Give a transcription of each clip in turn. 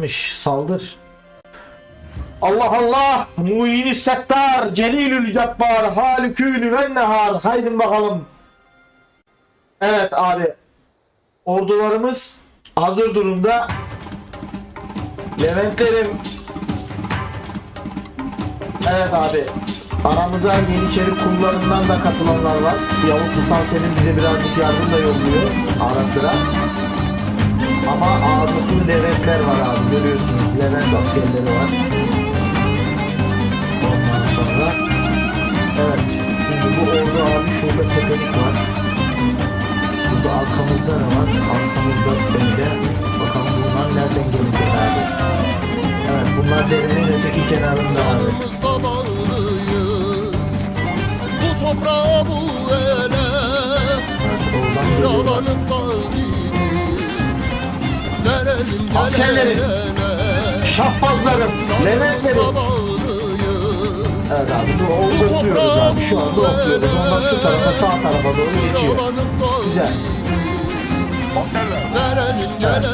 Mış, saldır. Allah Allah! Muhini Settar, Celilül Cebbar, Halikül ve Nehar. Bakalım. Evet abi. Ordularımız hazır durumda. Leventlerim. Evet abi. Aramıza Yeniçeri kullarından da katılanlar var. Yavuz Sultan Selim bize birazcık yardım da yolluyor ara sıra. Ama ağırlıklı Leventler var abi görüyorsunuz. Levent askerleri var. Ondan sonra evet. Şimdi bu ordu abi şurada tepelik var. Burada arkamızda ne var? Arkamızda önde. Bakalım bunlar nereden gelecek abi? Evet bunlar derenin öteki kenarında abi. Bu toprağa bu ele. Sıralanıp bağlıyız Askerlerim, Şahbazlarım, Leventlerim. Evet abi o okluyoruz abi şu anda okluyoruz. Onlar şu tarafa sağ tarafa doğru geçiyor. Güzel. Askerler, gelene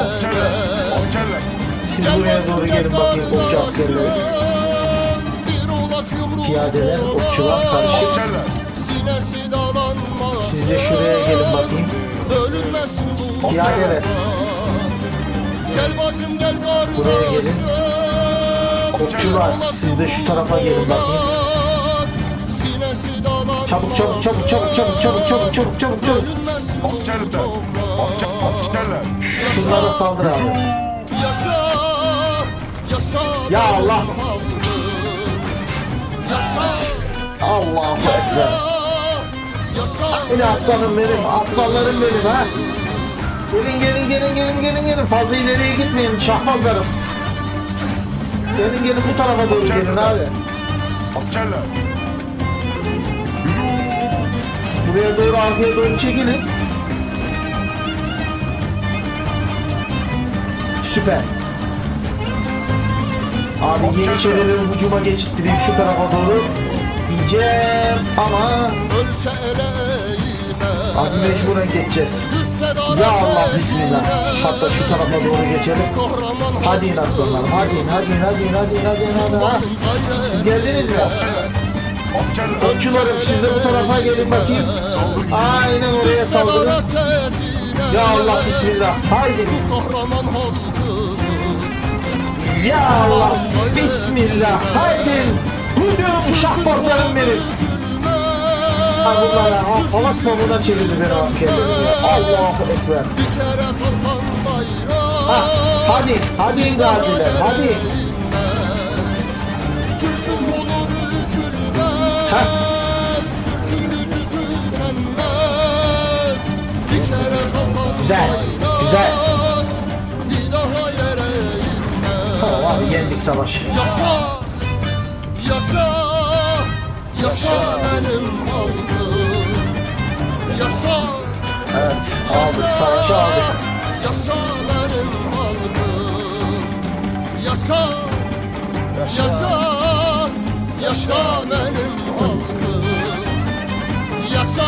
askerler, askerler. Siz buraya doğru gelin bakayım okçu askerleri. Piyadeler, okçular karışık. Askerler, Siz de şuraya gelin bakayım. Piyadeler. Gel bacım gel Buraya gelin. kardeşim Okçular siz de şu tarafa gelin bakayım. Çabuk çabuk çabuk çabuk çabuk çabuk çabuk çabuk çabuk çabuk. Askerler, asker, askerler. Şunlara saldır abi. Yasa Yasa Ya Allah. Allahu Ekber. Yasa Yine aslanım benim, aslanlarım benim ha. Gelin gelin gelin gelin gelin gelin. Fazla ileriye gitmeyin şahbazlarım. Gelin gelin bu tarafa doğru gelin abi. Askerler, Buraya doğru arkaya doğru çekilin. Süper. Abi Asker- Yeniçerilerin hücuma geçittireyim şu tarafa doğru. Diyeceğim ama Ölse ele abi mecburen geçeceğiz. Ya Allah bismillah. Hatta şu tarafa doğru geçelim. Hadi in aslanlarım hadi in hadi in hadi in hadi in hadi in hadi ha. Siz geldiniz mi? Okçularım siz de bu tarafa gelin bakayım. Aynen oraya saldırın. Ya Allah bismillah. Haydi. Ya Allah bismillah. Haydi. Hücum şahbazlarım benim. Bunlar ya. Halak tavuğuna çevirdi beni askerlerim ya. Allahu Ekber. Ha, hadi, hadi gaziler, hadi. Ha. Güzel, güzel. Tamam abi yendik savaş. Yasa, yasa, yasa benim halkım. Evet aldık savaşı aldık. Yasa benim halkım Yasa Yasa Yasa benim halkım Yasa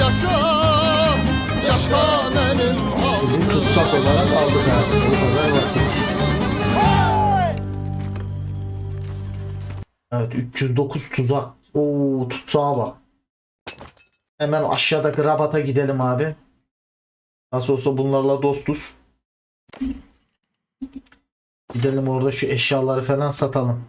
Yasa Yasa benim Sizi halkım tutsak olarak aldık abi. Bu kadar basit. Evet 309 tuzak. Oo tutsağa bak. Hemen aşağıdaki rabata gidelim abi. Nasıl olsa bunlarla dostuz. Gidelim orada şu eşyaları falan satalım.